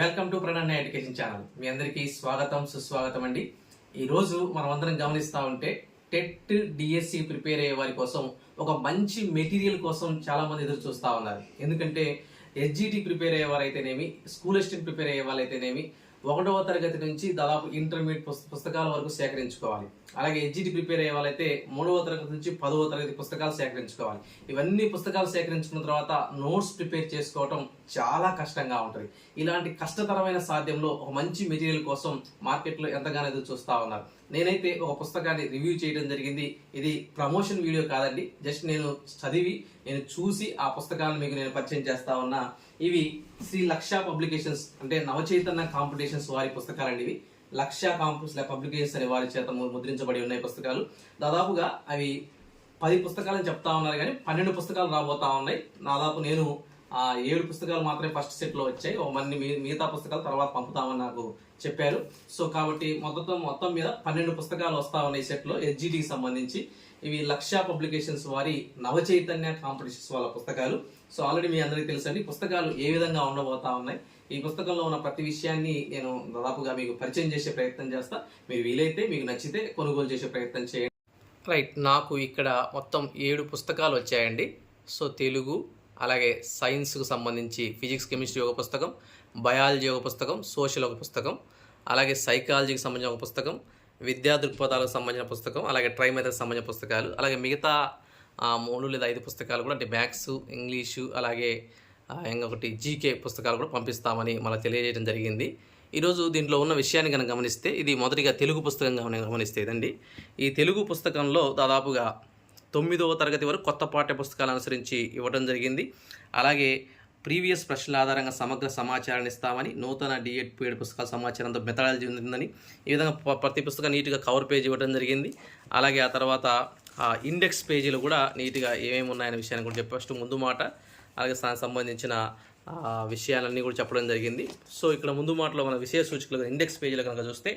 Welcome to Prananya education channel. మీ అందరికీ స్వాగతం సుస్వాగతం అండి. ఈ రోజు మనం అందరం ఉంటే టెట్ డిఎస్సి ప్రిపేర్ అయ్యే వారి కోసం ఒక మంచి మెటీరియల్ కోసం చాలామంది ఎదురు చూస్తూ ఉన్నారు. ఎందుకంటే ఎస్జిటి ప్రిపేర్ అయ్యే వారైతేనేమి స్కూల్ అసిస్టెంట్ ప్రిపేర్ అయ్యే వాళ్ళైతేనేమి ఒకటవ తరగతి నుంచి దాదాపు ఇంటర్మీడియట్ పుస్త- పుస్తకాల వరకు సేకరించుకోవాలి. అలాగే ఎస్జిటి ప్రిపేర్ అయ్యే వాళ్ళైతే మూడవ తరగతి నుంచి పదవ తరగతి పుస్తకాలు సేకరించుకోవాలి. ఇవన్నీ పుస్తకాలు సేకరించుకున్న తర్వాత నోట్స్ ప్రిపేర్ చేసుకోవటం చాలా కష్టంగా ఉంటుంది. ఇలాంటి కష్టతరమైన సాధ్యంలో ఒక మంచి మెటీరియల్ కోసం మార్కెట్లో ఎంతగానో ఎదురు చూస్తా ఉన్నారు. నేనైతే ఒక పుస్తకాన్ని రివ్యూ చేయడం జరిగింది. ఇది ప్రమోషన్ వీడియో కాదండి. జస్ట్ నేను చదివి నేను చూసి ఆ పుస్తకాలను మీకు నేను పరిచయం చేస్తా ఉన్నా. ఇవి శ్రీ లక్ష పబ్లికేషన్స్ అంటే నవచైతన్య కాంపిటీషన్స్ వారి పుస్తకాలండి ఇవి. లక్ష కాంపిటీస్ పబ్లికేషన్స్ అనే వారి చేత ముద్రించబడి ఉన్నాయి పుస్తకాలు. దాదాపుగా అవి పది పుస్తకాలని చెప్తా ఉన్నారు కానీ పన్నెండు పుస్తకాలు రాబోతా ఉన్నాయి. దాదాపు నేను ఆ ఏడు పుస్తకాలు మాత్రమే ఫస్ట్ సెట్లో వచ్చాయి. ఓ మన్ని మీ- మిగతా పుస్తకాలు తర్వాత పంపుతామని నాకు చెప్పారు. సో కాబట్టి మొత్తం మొత్తం మీద పన్నెండు పుస్తకాలు వస్తా ఉన్నాయి సెట్లో ఎస్జిటికి సంబంధించి. ఇవి లక్ష పబ్లికేషన్స్ వారి నవచైతన్య కాంపిటీషన్స్ వాళ్ళ పుస్తకాలు. సో ఆల్రెడీ మీ అందరికీ తెలుసండి పుస్తకాలు ఏ విధంగా ఉండబోతా ఉన్నాయి. ఈ పుస్తకంలో ఉన్న ప్రతి విషయాన్ని నేను దాదాపుగా మీకు పరిచయం చేసే ప్రయత్నం చేస్తా. మీరు వీలైతే మీకు నచ్చితే కొనుగోలు చేసే ప్రయత్నం చేయండి. రైట్ నాకు ఇక్కడ మొత్తం ఏడు పుస్తకాలు వచ్చాయండి. సో తెలుగు అలాగే సైన్స్కు సంబంధించి ఫిజిక్స్ కెమిస్ట్రీ ఒక పుస్తకం బయాలజీ ఒక పుస్తకం సోషల్ ఒక పుస్తకం అలాగే సైకాలజీకి సంబంధించిన ఒక పుస్తకం విద్యా దృక్పథాలకు సంబంధించిన పుస్తకం అలాగే ట్రై సంబంధించిన పుస్తకాలు అలాగే మిగతా మూడు లేదా ఐదు పుస్తకాలు కూడా అంటే మ్యాథ్స్ ఇంగ్లీషు అలాగే ఇంకొకటి జీకే పుస్తకాలు కూడా పంపిస్తామని మనకు తెలియజేయడం జరిగింది. ఈరోజు దీంట్లో ఉన్న విషయాన్ని కనుక గమనిస్తే ఇది మొదటిగా తెలుగు పుస్తకంగా మనం గమనిస్తే ఇదండి. ఈ తెలుగు పుస్తకంలో దాదాపుగా తొమ్మిదవ తరగతి వరకు కొత్త పాఠ్య పుస్తకాలు అనుసరించి ఇవ్వడం జరిగింది. అలాగే ప్రీవియస్ ప్రశ్నల ఆధారంగా సమగ్ర సమాచారాన్ని ఇస్తామని నూతన డిఎడ్ పీఎడ్ పుస్తకాల సమాచారంతో మెథడాలజీ ఉందని ఈ విధంగా ప్రతి పుస్తకం నీట్గా కవర్ పేజ్ ఇవ్వడం జరిగింది. అలాగే ఆ తర్వాత ఇండెక్స్ పేజీలు కూడా నీట్గా ఏమేమి ఉన్నాయనే విషయాన్ని కూడా చెప్పి ఫస్ట్ ముందు మాట అలాగే దానికి సంబంధించిన విషయాలన్నీ కూడా చెప్పడం జరిగింది. సో ఇక్కడ ముందు మాటలో మన విషయ సూచికలు ఇండెక్స్ పేజీలు కనుక చూస్తే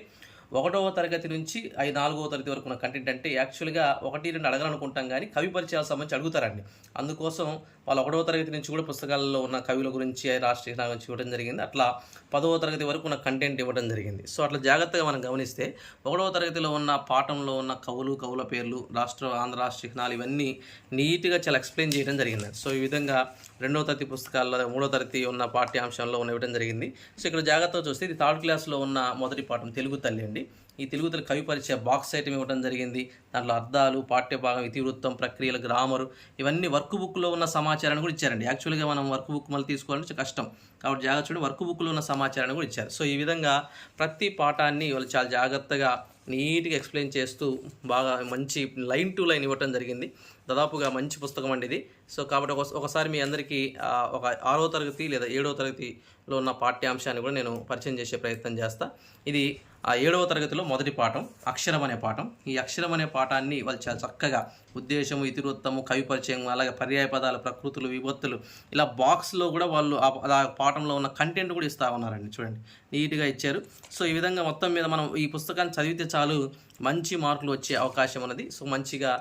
ఒకటవ తరగతి నుంచి ఐదు నాలుగవ తరగతి వరకు ఉన్న కంటెంట్ అంటే యాక్చువల్గా ఒకటి రెండు అడగాలనుకుంటాం కానీ కవి పరిచయాల సంబంధించి అడుగుతారండి. అందుకోసం వాళ్ళు ఒకటవ తరగతి నుంచి కూడా పుస్తకాల్లో ఉన్న కవుల గురించి రాష్ట్రీయ గురించి ఇవ్వడం జరిగింది. అట్లా పదవ తరగతి వరకు ఉన్న కంటెంట్ ఇవ్వడం జరిగింది. సో అట్లా జాగ్రత్తగా మనం గమనిస్తే ఒకటవ తరగతిలో ఉన్న పాఠంలో ఉన్న కవులు కవుల పేర్లు రాష్ట్ర ఆంధ్ర రాష్ట్ర చిహ్నాలు ఇవన్నీ నీట్గా చాలా ఎక్స్ప్లెయిన్ చేయడం జరిగింది. సో ఈ విధంగా రెండవ తరగతి పుస్తకాల్లో మూడో తరగతి ఉన్న పాఠ్యాంశంలో ఉన్న ఇవ్వడం జరిగింది. సో ఇక్కడ జాగ్రత్తగా చూస్తే ఇది థర్డ్ క్లాస్లో ఉన్న మొదటి పాఠం తెలుగు తల్లి అండి ఈ తెలుగు కవిపరిచే బాక్స్ ఐటమ్ ఇవ్వడం జరిగింది. దాంట్లో అర్థాలు పాఠ్యభాగం ఇతివృత్తం ప్రక్రియలు గ్రామరు ఇవన్నీ వర్క్ బుక్లో ఉన్న సమాచారాన్ని కూడా ఇచ్చారండి. యాక్చువల్గా మనం వర్క్ బుక్ మళ్ళీ తీసుకోవాలంటే కష్టం. కాబట్టి జాగ్రత్త చూడండి వర్క్ బుక్లో ఉన్న సమాచారాన్ని కూడా ఇచ్చారు. సో ఈ విధంగా ప్రతి పాఠాన్ని వాళ్ళు చాలా జాగ్రత్తగా నీట్గా ఎక్స్ప్లెయిన్ చేస్తూ బాగా మంచి లైన్ టు లైన్ ఇవ్వటం జరిగింది. దాదాపుగా మంచి పుస్తకం అండి ఇది. సో కాబట్టి ఒక- ఒకసారి మీ అందరికీ ఒక ఆరో తరగతి లేదా ఏడవ తరగతిలో ఉన్న పాఠ్యాంశాన్ని కూడా నేను పరిచయం చేసే ప్రయత్నం చేస్తా. ఇది ఆ ఏడవ తరగతిలో మొదటి పాఠం అక్షరం అనే పాఠం. ఈ అక్షరం అనే పాఠాన్ని వాళ్ళు చాలా చక్కగా ఉద్దేశము ఇతివృత్తము కవి పరిచయం అలాగే పర్యాయ పదాలు ప్రకృతులు విభత్తులు ఇలా బాక్స్లో కూడా వాళ్ళు ఆ పాఠంలో ఉన్న కంటెంట్ కూడా ఇస్తూ ఉన్నారండి. చూడండి. నీట్గా ఇచ్చారు. సో ఈ విధంగా మొత్తం మీద మనం ఈ పుస్తకాన్ని చదివితే చాలు మంచి మార్కులు వచ్చే అవకాశం ఉన్నది. సో మంచిగా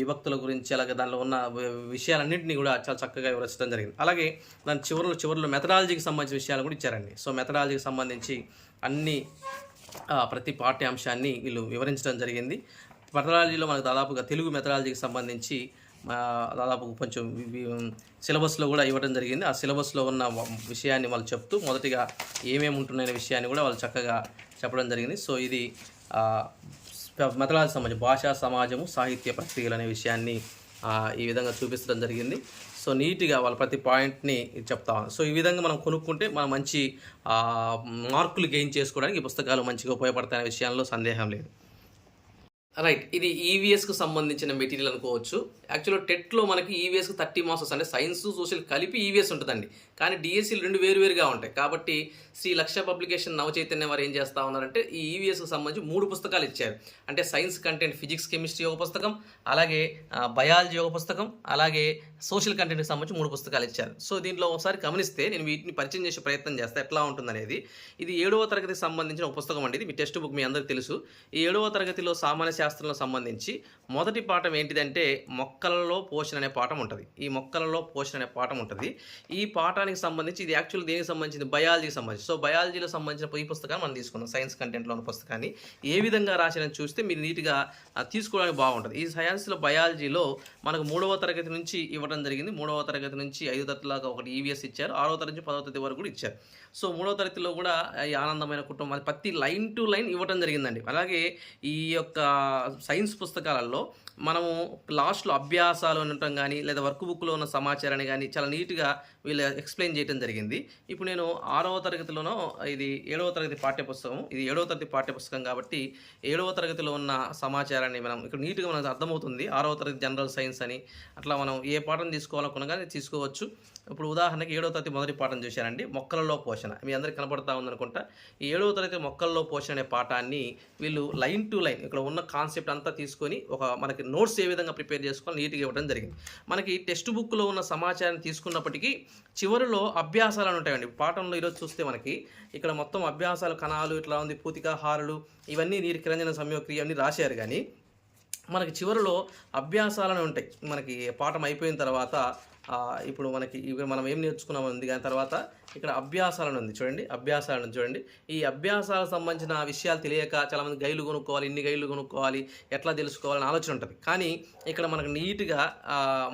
విభక్తుల గురించి అలాగే దానిలో ఉన్న విషయాలన్నింటినీ కూడా చాలా చక్కగా వివరించడం జరిగింది. అలాగే దాని చివరిలో చివరిలో మెథడాలజీకి సంబంధించిన విషయాలు కూడా ఇచ్చారండి. సో మెథడాలజీకి సంబంధించి అన్ని ప్రతి పాఠ్యాంశాన్ని వీళ్ళు వివరించడం జరిగింది. మెథడాలజీలో మనకు దాదాపుగా తెలుగు మెథడాలజీకి సంబంధించి దాదాపు కొంచెం సిలబస్లో కూడా ఇవ్వడం జరిగింది. ఆ సిలబస్లో ఉన్న విషయాన్ని వాళ్ళు చెప్తూ మొదటిగా ఏమేమి ఉంటున్నాయనే విషయాన్ని కూడా వాళ్ళు చక్కగా చెప్పడం జరిగింది. సో ఇది మెథడాలజీ సమాజం భాషా సమాజము సాహిత్య ప్రక్రియలు అనే విషయాన్ని ఈ విధంగా చూపించడం జరిగింది. సో నీట్గా వాళ్ళ ప్రతి పాయింట్ని చెప్తా సో ఈ విధంగా మనం కొనుక్కుంటే మనం మంచి మార్కులు గెయిన్ చేసుకోవడానికి ఈ పుస్తకాలు మంచిగా ఉపయోగపడతాయనే విషయంలో సందేహం లేదు. రైట్ ఇది ఈవీఎస్కు సంబంధించిన మెటీరియల్ అనుకోవచ్చు. యాక్చువల్గా టెట్లో మనకి ఈవీఎస్కు థర్టీ మార్క్స్ అంటే సైన్స్ సోషల్ కలిపి ఈవీఎస్ ఉంటుందండి. కానీ డిఎస్సీలు రెండు వేరు వేరుగా ఉంటాయి. కాబట్టి శ్రీ లక్ష పబ్లికేషన్ నవచైతన్య వారు ఏం చేస్తా ఉన్నారంటే ఈ ఈవీఎస్కి సంబంధించి మూడు పుస్తకాలు ఇచ్చారు. అంటే సైన్స్ కంటెంట్ ఫిజిక్స్ కెమిస్ట్రీ ఒక పుస్తకం అలాగే బయాలజీ ఒక పుస్తకం అలాగే సోషల్ కంటెంట్కి సంబంధించి మూడు పుస్తకాలు ఇచ్చారు. సో దీంట్లో ఒకసారి గమనిస్తే నేను వీటిని పరిచయం చేసే ప్రయత్నం చేస్తే. ఎట్లా ఉంటుందనేది. ఇది ఏడవ తరగతికి సంబంధించిన ఒక పుస్తకం అండి. ఇది మీ టెక్స్ట్ బుక్ మీ అందరికీ తెలుసు. ఈ ఏడవ తరగతిలో సామాన్య శాస్త్రంలో సంబంధించి మొదటి పాఠం ఏంటిదంటే మొక్కలలో పోషణ అనే పాఠం ఉంటుంది. ఈ మొక్కలలో పోషణ అనే పాఠం ఉంటుంది. ఈ పాఠానికి సంబంధించి ఇది యాక్చువల్ దేనికి సంబంధించింది? బయాలజీకి సంబంధించి. సో బయాలజీలో సంబంధించిన ఈ పుస్తకాన్ని మనం తీసుకున్నాం సైన్స్ కంటెంట్లో ఉన్న పుస్తకాన్ని. ఏ విధంగా రాసిన చూస్తే మీరు నీట్గా తీసుకోవడానికి బాగుంటుంది. ఈ సైన్స్లో బయాలజీలో మనకు మూడవ తరగతి నుంచి ఇవ్వడం జరిగింది. మూడవ తరగతి నుంచి ఐదో తరగతిలాగా ఒకటి ఈవీఎస్ ఇచ్చారు. ఆరవ తరగతి నుంచి పదవ తరగతి వరకు కూడా ఇచ్చారు. సో మూడవ తరగతిలో కూడా ఈ ఆనందమైన కుటుంబం అది ప్రతి లైన్ టు లైన్ ఇవ్వడం జరిగిందండి. అలాగే ఈ యొక్క సైన్స్ పుస్తకాలలో మనము లాస్ట్లో అభ్యాసాలు ఉండటం కానీ లేదా వర్క్ బుక్లో ఉన్న సమాచారాన్ని కానీ చాలా నీట్గా వీళ్ళు ఎక్స్ప్లెయిన్ చేయడం జరిగింది. ఇప్పుడు నేను ఆరవ తరగతిలోనో ఇది ఏడవ తరగతి పాఠ్యపుస్తకం ఇది ఏడవ తరగతి పాఠ్యపుస్తకం కాబట్టి ఏడవ తరగతిలో ఉన్న సమాచారాన్ని మనం ఇక్కడ నీట్గా మనకు అర్థమవుతుంది. ఆరవ తరగతి జనరల్ సైన్స్ అని. అట్లా మనం ఏ పాఠం తీసుకోవాలనుకున్నా కానీ తీసుకోవచ్చు. ఇప్పుడు ఉదాహరణకి ఏడవ తరగతి మొదటి పాఠం చూశారండి మొక్కలలో పోషణ. మీ అందరికి కనపడతా ఉందనుకుంటా. ఈ ఏడవ తరగతి మొక్కల్లో పోషణ అనే పాఠాన్ని వీళ్ళు లైన్ టు లైన్ ఇక్కడ ఉన్న కాన్సెప్ట్ అంతా తీసుకొని ఒక మనకి నోట్స్ ఏ విధంగా ప్రిపేర్ చేసుకోవాలి నీట్గా ఇవ్వడం జరిగింది. మనకి టెక్స్ట్ బుక్లో ఉన్న సమాచారం తీసుకున్నప్పటికీ చివరిలో అభ్యాసాలు అని ఉంటాయండి. పాఠంలో ఈరోజు చూస్తే మనకి ఇక్కడ మొత్తం అభ్యాసాలు కణాలు ఇట్లా ఉంది పూతికాహారులు ఇవన్నీ నీరు కిరంజన సంయోక్రియ అన్నీ రాశారు కానీ మనకి చివరిలో అభ్యాసాలను ఉంటాయి. మనకి పాఠం అయిపోయిన తర్వాత ఇప్పుడు మనకి ఇవి మనం ఏం నేర్చుకున్నాం ఉంది దాని తర్వాత ఇక్కడ అభ్యాసాలను ఉంది. చూడండి అభ్యాసాలను చూడండి. ఈ అభ్యాసాలకు సంబంధించిన విషయాలు తెలియక చాలామంది గైలు కొనుక్కోవాలి ఇన్ని గైలు కొనుక్కోవాలి ఎట్లా తెలుసుకోవాలని ఆలోచన ఉంటుంది. కానీ ఇక్కడ మనకు నీట్గా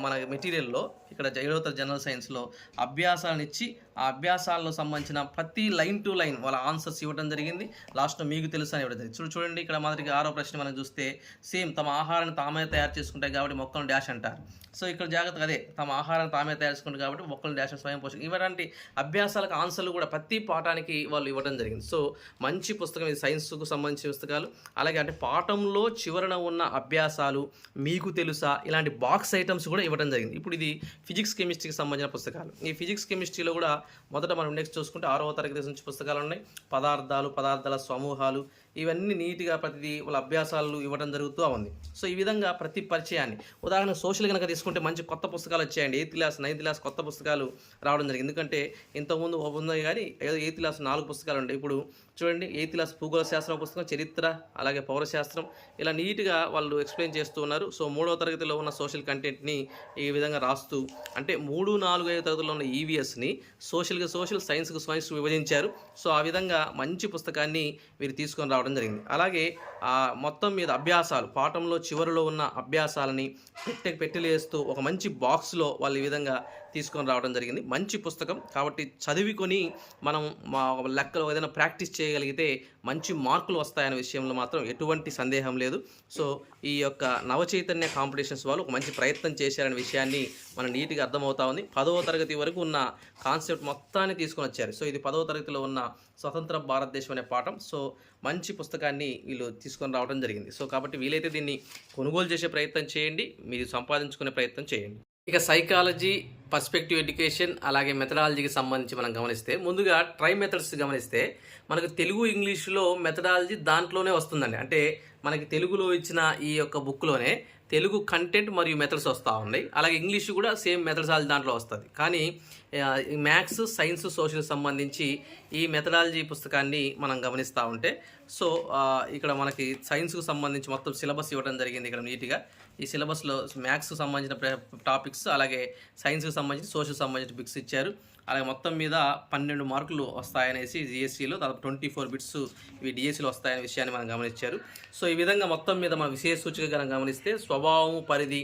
మన మెటీరియల్లో ఇక్కడ ఏడవ జనరల్ సైన్స్లో అభ్యాసాలను ఇచ్చి ఆ అభ్యాసాల్లో సంబంధించిన ప్రతి లైన్ టు లైన్ వాళ్ళ ఆన్సర్స్ ఇవ్వడం జరిగింది. లాస్ట్లో మీకు తెలుసు అని ఇవ్వడం జరిగింది. చూడండి ఇక్కడ మాదిరికి ఆరో ప్రశ్న మనం చూస్తే సేమ్ తమ ఆహారాన్ని తామే తయారు చేసుకుంటాయి కాబట్టి మొక్కలను డాష్ అంటారు. సో ఇక్కడ జాగ్రత్తగా అదే తమ ఆహారాన్ని తామే తయారు చేసుకుంటారు కాబట్టి మొక్కలను డాష్ స్వయం పోషణ ఇవ్వడానికి అభ్యాసాలకు ఆన్సర్లు కూడా ప్రతి పాఠానికి వాళ్ళు ఇవ్వడం జరిగింది. సో మంచి పుస్తకం ఇది సైన్స్కు సంబంధించిన పుస్తకాలు. అలాగే అంటే పాఠంలో చివరన ఉన్న అభ్యాసాలు మీకు తెలుసా? ఇలాంటి బాక్స్ ఐటమ్స్ కూడా ఇవ్వడం జరిగింది. ఇప్పుడు ఇది ఫిజిక్స్ కెమిస్ట్రీకి సంబంధించిన పుస్తకాలు. ఈ ఫిజిక్స్ కెమిస్ట్రీలో కూడా మొదట మనం నెక్స్ట్ చూసుకుంటే ఆరవ తరగతి నుంచి పుస్తకాలు ఉన్నాయి పదార్థాలు పదార్థాల సమూహాలు ఇవన్నీ నీట్గా ప్రతి వాళ్ళ అభ్యాసాలు ఇవ్వడం జరుగుతూ ఉంది. సో ఈ విధంగా ప్రతి పరిచయాన్ని ఉదాహరణ సోషల్ కనుక తీసుకుంటే మంచి కొత్త పుస్తకాలు వచ్చాయండి. ఎయిత్ క్లాస్ నైన్త్ క్లాస్ కొత్త పుస్తకాలు రావడం జరిగింది. ఎందుకంటే ఇంతకుముందు ఉన్నాయి కానీ ఏదో ఎయిత్ క్లాస్ నాలుగు పుస్తకాలు ఉంటాయి ఇప్పుడు చూడండి ఎయిత్ క్లాస్ భూగోళ శాస్త్రం పుస్తకం చరిత్ర అలాగే పౌరశాస్త్రం ఇలా నీట్గా వాళ్ళు ఎక్స్ప్లెయిన్ చేస్తూ ఉన్నారు. సో మూడవ తరగతిలో ఉన్న సోషల్ కంటెంట్ని ఈ విధంగా రాస్తూ అంటే మూడు నాలుగు ఐదు తరగతిలో ఉన్న ఈవీఎస్ని సోషల్గా సోషల్ సైన్స్కి సైన్స్ విభజించారు. సో ఆ విధంగా మంచి పుస్తకాన్ని వీరు తీసుకొని రావడం జరిగింది. అలాగే ఆ మొత్తం మీద అభ్యాసాలు పాఠంలో చివరిలో ఉన్న అభ్యాసాలని పెట్టె పెట్టెలేస్తూ ఒక మంచి బాక్స్లో వాళ్ళు ఈ విధంగా తీసుకొని రావడం జరిగింది. మంచి పుస్తకం. కాబట్టి చదువుకొని మనం మా లెక్కలో ఏదైనా ప్రాక్టీస్ చేయగలిగితే మంచి మార్కులు వస్తాయనే విషయంలో మాత్రం ఎటువంటి సందేహం లేదు. సో ఈ యొక్క నవచైతన్య కాంపిటీషన్స్ వాళ్ళు ఒక మంచి ప్రయత్నం చేశారనే విషయాన్ని మనం నీట్గా అర్థమవుతా ఉంది. పదవ తరగతి వరకు ఉన్న కాన్సెప్ట్ మొత్తాన్ని తీసుకొని వచ్చారు. సో ఇది పదవ తరగతిలో ఉన్న స్వతంత్ర భారతదేశం అనే పాఠం. సో మంచి పుస్తకాన్ని వీళ్ళు తీసుకొని రావడం జరిగింది. సో కాబట్టి వీలైతే దీన్ని కొనుగోలు చేసే ప్రయత్నం చేయండి. మీరు సంపాదించుకునే ప్రయత్నం చేయండి. ఇక సైకాలజీ పర్స్పెక్టివ్ ఎడ్యుకేషన్ అలాగే మెథడాలజీకి సంబంధించి మనం గమనిస్తే ముందుగా ట్రై మెథడ్స్ గమనిస్తే మనకు తెలుగు ఇంగ్లీష్లో మెథడాలజీ దాంట్లోనే వస్తుందండి. అంటే మనకి తెలుగులో ఇచ్చిన ఈ యొక్క బుక్లోనే తెలుగు కంటెంట్ మరియు మెథడ్స్ వస్తూ ఉన్నాయి. అలాగే ఇంగ్లీష్ కూడా సేమ్ మెథడాలజీ దాంట్లో వస్తుంది. కానీ మ్యాథ్స్ సైన్స్ సోషల్ సంబంధించి ఈ మెథడాలజీ పుస్తకాన్ని మనం గమనిస్తూ ఉంటే సో ఇక్కడ మనకి సైన్స్కు సంబంధించి మొత్తం సిలబస్ ఇవ్వడం జరిగింది ఇక్కడ నీట్గా ఈ సిలబస్లో మ్యాథ్స్కు సంబంధించిన టాపిక్స్ అలాగే సైన్స్కి సంబంధించి సోషల్ సంబంధించిన బిక్స్ ఇచ్చారు. అలాగే మొత్తం మీద పన్నెండు మార్కులు వస్తాయనేసి జిఎస్సిలో దాదాపు ట్వంటీ ఫోర్ బిట్స్ ఇవి డిఎస్సిలో వస్తాయనే విషయాన్ని మనం గమనించారు. సో ఈ విధంగా మొత్తం మీద మన విశేష సూచిక కనుక గమనిస్తే స్వభావం పరిధి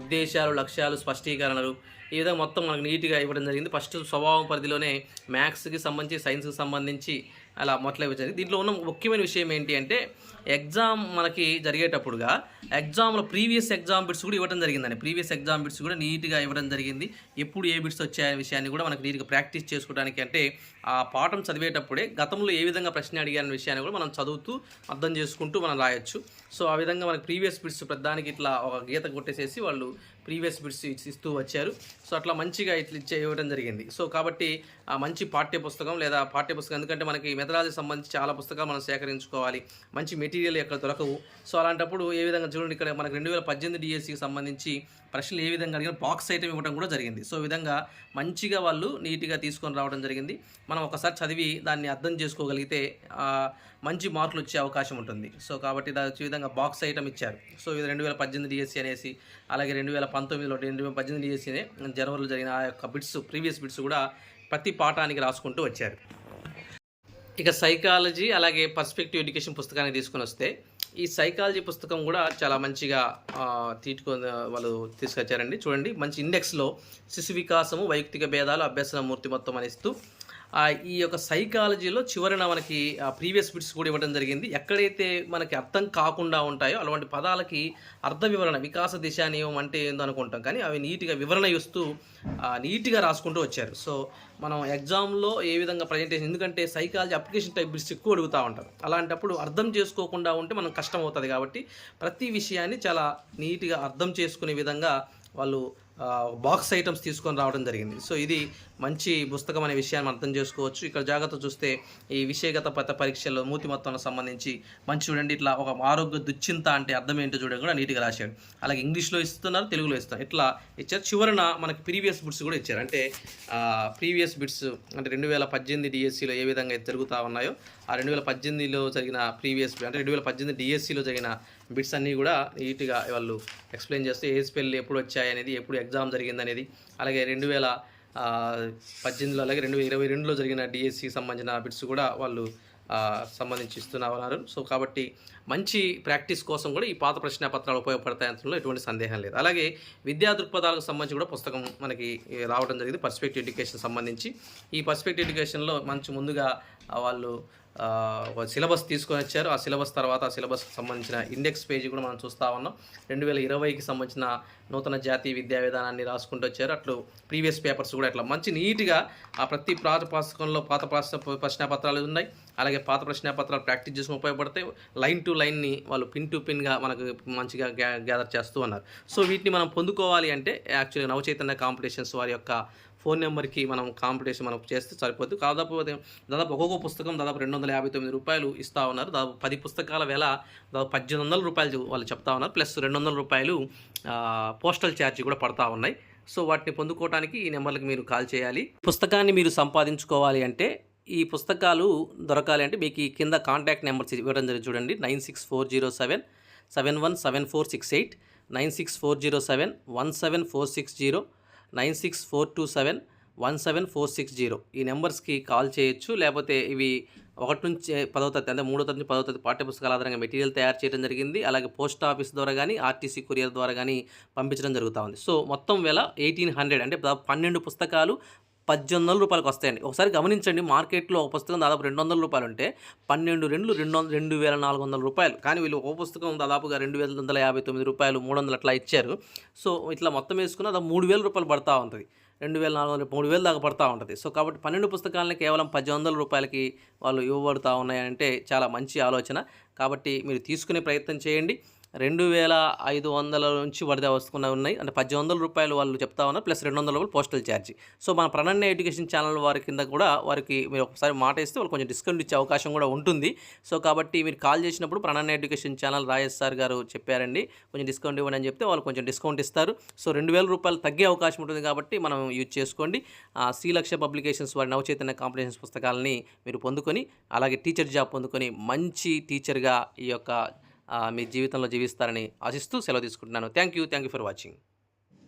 ఉద్దేశాలు లక్ష్యాలు స్పష్టీకరణలు ఈ విధంగా మొత్తం మనకు నీట్గా ఇవ్వడం జరిగింది. ఫస్ట్ స్వభావం పరిధిలోనే మ్యాథ్స్కి సంబంధించి సైన్స్కి సంబంధించి అలా మొదలు జరిగింది. దీంట్లో ఉన్న ముఖ్యమైన విషయం ఏంటి అంటే ఎగ్జామ్ మనకి జరిగేటప్పుడుగా ఎగ్జామ్లో ప్రీవియస్ ఎగ్జామ్ బిట్స్ కూడా ఇవ్వడం జరిగిందండి. ప్రీవియస్ ఎగ్జామ్ బిట్స్ కూడా నీట్గా ఇవ్వడం జరిగింది. ఎప్పుడు ఏ బిట్స్ వచ్చాయనే విషయాన్ని కూడా మనకి నీట్గా ప్రాక్టీస్ చేసుకోవడానికి అంటే ఆ పాఠం చదివేటప్పుడే గతంలో ఏ విధంగా ప్రశ్న అడిగారనే విషయాన్ని కూడా మనం చదువుతూ అర్థం చేసుకుంటూ మనం రాయొచ్చు. సో ఆ విధంగా మనకి ప్రీవియస్ బిట్స్ ప్రధానికి ఇట్లా ఒక గీత కొట్టేసేసి వాళ్ళు ప్రీవియస్ బిట్స్ ఇస్తూ వచ్చారు. సో అట్లా మంచిగా ఇట్లా ఇచ్చే ఇవ్వడం జరిగింది. సో కాబట్టి ఆ, మంచి పాఠ్య పుస్తకం లేదా పాఠ్య పుస్తకం ఎందుకంటే మనకి మెథడాలజీ సంబంధించి చాలా పుస్తకాలు మనం సేకరించుకోవాలి. మంచి మెటీరియల్ ఎక్కడ దొరకవు. సో అలాంటప్పుడు ఏ విధంగా చూడండి ఇక్కడ మనకు రెండు వేల పద్దెనిమిది డిఎస్సికి సంబంధించి ప్రశ్నలు ఏ విధంగా అడిగిన బాక్స్ ఐటమ్ ఇవ్వడం కూడా జరిగింది. సో విధంగా మంచిగా వాళ్ళు నీట్గా తీసుకొని రావడం జరిగింది. మనం ఒకసారి చదివి దాన్ని అర్థం చేసుకోగలిగితే మంచి మార్కులు వచ్చే అవకాశం ఉంటుంది. సో కాబట్టి దాని ఈ విధంగా బాక్స్ ఐటమ్ ఇచ్చారు. సో ఇది రెండు వేల పద్దెనిమిది డిఎస్సి అనేసి అలాగే రెండు వేల పంతొమ్మిదిలో రెండు వేల పద్దెనిమిది డిఎస్సీనే జనవరిలో జరిగిన ఆ యొక్క బిట్స్ ప్రీవియస్ బిట్స్ కూడా ప్రతి పాఠానికి రాసుకుంటూ వచ్చారు. ఇక సైకాలజీ అలాగే పర్స్పెక్టివ్ ఎడ్యుకేషన్ పుస్తకాన్ని తీసుకొని వస్తే ఈ సైకాలజీ పుస్తకం కూడా చాలా మంచిగా తీసుకొని వాళ్ళు తీసుకొచ్చారండి. చూడండి మంచి ఇండెక్స్లో శిశు వికాసము వైయక్తిక భేదాలు అభ్యసన మూర్తి మొత్తం ఈ యొక్క సైకాలజీలో చివరిన మనకి ప్రీవియస్ బిట్స్ కూడా ఇవ్వడం జరిగింది. ఎక్కడైతే మనకి అర్థం కాకుండా ఉంటాయో అలాంటి పదాలకి అర్థ వివరణ వికాస దిశ అంటే ఏందో అనుకుంటాం. కానీ అవి నీట్గా వివరణ ఇస్తూ నీట్గా రాసుకుంటూ వచ్చారు. సో మనం ఎగ్జామ్లో ఏ విధంగా ప్రజెంటేషన్ ఎందుకంటే సైకాలజీ అప్లికేషన్ టైప్ బిట్స్ ఎక్కువ అడుగుతూ ఉంటారు. అలాంటప్పుడు అర్థం చేసుకోకుండా ఉంటే మనం కష్టం అవుతుంది కాబట్టి ప్రతి విషయాన్ని చాలా నీట్గా అర్థం చేసుకునే విధంగా వాళ్ళు బాక్స్ ఐటమ్స్ తీసుకొని రావడం జరిగింది. సో ఇది మంచి పుస్తకం అనే విషయాన్ని అర్థం చేసుకోవచ్చు. ఇక్కడ జాగ్రత్త చూస్తే ఈ విషయగత పత పరీక్షల్లో మూతి మొత్తంలో సంబంధించి మంచి చూడండి ఇట్లా ఒక ఆరోగ్య దుశ్చింత అంటే అర్థం ఏంటో చూడండి కూడా నీట్గా రాశాడు. అలాగే ఇంగ్లీష్లో ఇస్తున్నారు తెలుగులో ఇస్తున్నారు. ఇట్లా ఇచ్చారు. చివరన మనకి ప్రీవియస్ బిట్స్ కూడా ఇచ్చారు. అంటే ప్రీవియస్ బిట్స్ అంటే రెండు వేల పద్దెనిమిది డిఎస్సిలో ఏ విధంగా అయితే జరుగుతూ ఉన్నాయో ఆ రెండు వేల పద్దెనిమిదిలో జరిగిన ప్రీవియస్ అంటే రెండు వేల పద్దెనిమిది డిఎస్సిలో జరిగిన బిట్స్ అన్నీ కూడా నీట్గా వాళ్ళు ఎక్స్ప్లెయిన్ చేస్తే ఏ స్పెల్ ఎప్పుడు వచ్చాయి అనేది ఎప్పుడు ఎగ్జామ్ జరిగింది అనేది అలాగే రెండు వేల పద్దెనిమిదిలో అలాగే రెండు వేల ఇరవై రెండులో జరిగిన డిఎస్సికి సంబంధించిన బిట్స్ కూడా వాళ్ళు సంబంధించి ఇస్తున్నారు సో కాబట్టి మంచి ప్రాక్టీస్ కోసం కూడా ఈ పాత ప్రశ్న పత్రాలు ఉపయోగపడతాయి అంతంలో ఎటువంటి సందేహం లేదు. అలాగే విద్యా దృక్పథాలకు సంబంధించి కూడా పుస్తకం మనకి రావడం జరిగింది. పర్స్పెక్టివ్ ఎడ్యుకేషన్ సంబంధించి. ఈ పర్స్పెక్టివ్ ఎడ్యుకేషన్లో మంచి ముందుగా వాళ్ళు సిలబస్ తీసుకొని వచ్చారు. ఆ సిలబస్ తర్వాత ఆ సిలబస్కి సంబంధించిన ఇండెక్స్ పేజీ కూడా మనం చూస్తూ ఉన్నాం. రెండు వేల ఇరవైకి సంబంధించిన నూతన జాతీయ విద్యా విధానాన్ని రాసుకుంటూ వచ్చారు. అట్లు ప్రీవియస్ పేపర్స్ కూడా ఇట్లా మంచి నీట్గా ఆ ప్రతి పాత పుస్తకంలో పాత ప్రశ్న ప్రశ్నపత్రాలు ఉన్నాయి. అలాగే పాత ప్రశ్నపత్రాలు ప్రాక్టీస్ చేసుకుని ఉపయోగపడతాయి. లైన్ టు లైన్ని వాళ్ళు పిన్ టు పిన్గా మనకు మంచిగా గ్యా గ్యాదర్ చేస్తూ ఉన్నారు. సో వీటిని మనం పొందుకోవాలి అంటే యాక్చువల్గా నవచైతన్య కాంపిటీషన్స్ వారి యొక్క ఫోన్ నెంబర్కి మనం కాంపిటీషన్ మనం చేస్తే సరిపోతుంది దాదాపు దాదాపు ఒక్కొక్క పుస్తకం దాదాపు రెండు వందల యాభై తొమ్మిది రూపాయలు ఇస్తూ ఉన్నారు. దాదాపు పది పుస్తకాల వేళ దాదాపు పద్దెనిమిది వందల రూపాయలు వాళ్ళు చెప్తా ఉన్నారు. ప్లస్ రెండు వందల రూపాయలు పోస్టల్ ఛార్జీ కూడా పడతా ఉన్నాయి. సో వాటిని పొందుకోవడానికి ఈ నెంబర్లకు మీరు కాల్ చేయాలి. పుస్తకాన్ని మీరు సంపాదించుకోవాలి అంటే ఈ పుస్తకాలు దొరకాలి అంటే మీకు ఈ కింద కాంటాక్ట్ నెంబర్స్ ఇవ్వడం జరిగింది చూడండి. Nine six four zero seven seven one seven four six eight nine six four zero seven one seven four six zero nine six four two seven one seven four six zero. ఈ నెంబర్స్కి call చేయొచ్చు లేకపోతే ఇవి ఒకటి నుంచి పదో తరగతి అంటే మూడో తరగతి పదవ పదో తరగతి పాఠ్యపుస్తకాల ఆధారంగా మెటీరియల్ తయారు చేయడం జరిగింది. అలాగే పోస్ట్ ఆఫీస్ ద్వారా కానీ ఆర్టీసీ కొరియర్ ద్వారా కానీ పంపించడం జరుగుతూ ఉంది. సో మొత్తం వేళ ఎయిటీన్ హండ్రెడ్ అంటే పన్నెండు పుస్తకాలు పద్దెనిమిది వందల రూపాయలకు వస్తాయండి. ఒకసారి గమనించండి మార్కెట్లో ఒక పుస్తకం దాదాపు రెండు వందల రూపాయలు ఉంటే పన్నెండు రెండు రెండు వందల రెండు వేల నాలుగు వందల రూపాయలు. కానీ వీళ్ళు ఒక పుస్తకం దాదాపుగా రెండు వేల వందల యాభై తొమ్మిది రూపాయలు మూడు వందలు అట్లా ఇచ్చారు. సో ఇట్లా మొత్తం వేసుకున్న అది మూడు వేల రూపాయలు పడతా ఉంటుంది. రెండు వేల నాలుగు వందల మూడు వేలు దాకా పడతా ఉంటుంది. సో కాబట్టి పన్నెండు పుస్తకాలని కేవలం పద్దెనిమిది వందల రూపాయలకి వాళ్ళు ఇవ్వబడుతూ ఉన్నాయంటే చాలా మంచి ఆలోచన. కాబట్టి మీరు తీసుకునే ప్రయత్నం చేయండి. రెండు వేల ఐదు వందల నుంచి వరద వస్తున్న ఉన్నాయి. అంటే పద్దెనిమిది వందల రూపాయలు వాళ్ళు చెప్తా ఉన్నారు. ప్లస్ రెండు వందల రూపాయలు పోస్టల్ ఛార్జ్. సో మన ప్రణన్య ఎడ్యుకేషన్ ఛానల్ వారి కింద కూడా వారికి మీరు ఒకసారి మాట ఇస్తే వాళ్ళు కొంచెం డిస్కౌంట్ ఇచ్చే అవకాశం కూడా ఉంటుంది. సో కాబట్టి మీరు కాల్ చేసినప్పుడు Prananya education channel Rajesh sir గారు చెప్పారండి. కొంచెం డిస్కౌంట్ ఇవ్వండి అని చెప్తే వాళ్ళు కొంచెం డిస్కౌంట్ ఇస్తారు. సో రెండు వేల రూపాయలు తగ్గే అవకాశం ఉంటుంది కాబట్టి మనం యూజ్ చేసుకోండి. ఆ, శ్రీలక్ష్య పబ్లికేషన్స్ వారి నవచైతన్య కాంపిటీషన్స్ పుస్తకాలని మీరు పొందుకొని అలాగే టీచర్ జాబ్ పొందుకొని మంచి టీచర్గా ఈ యొక్క మీ జీవితంలో జీవిస్తారని ఆశిస్తూ సెలవు తీసుకుంటున్నాను. Thank you thank you for watching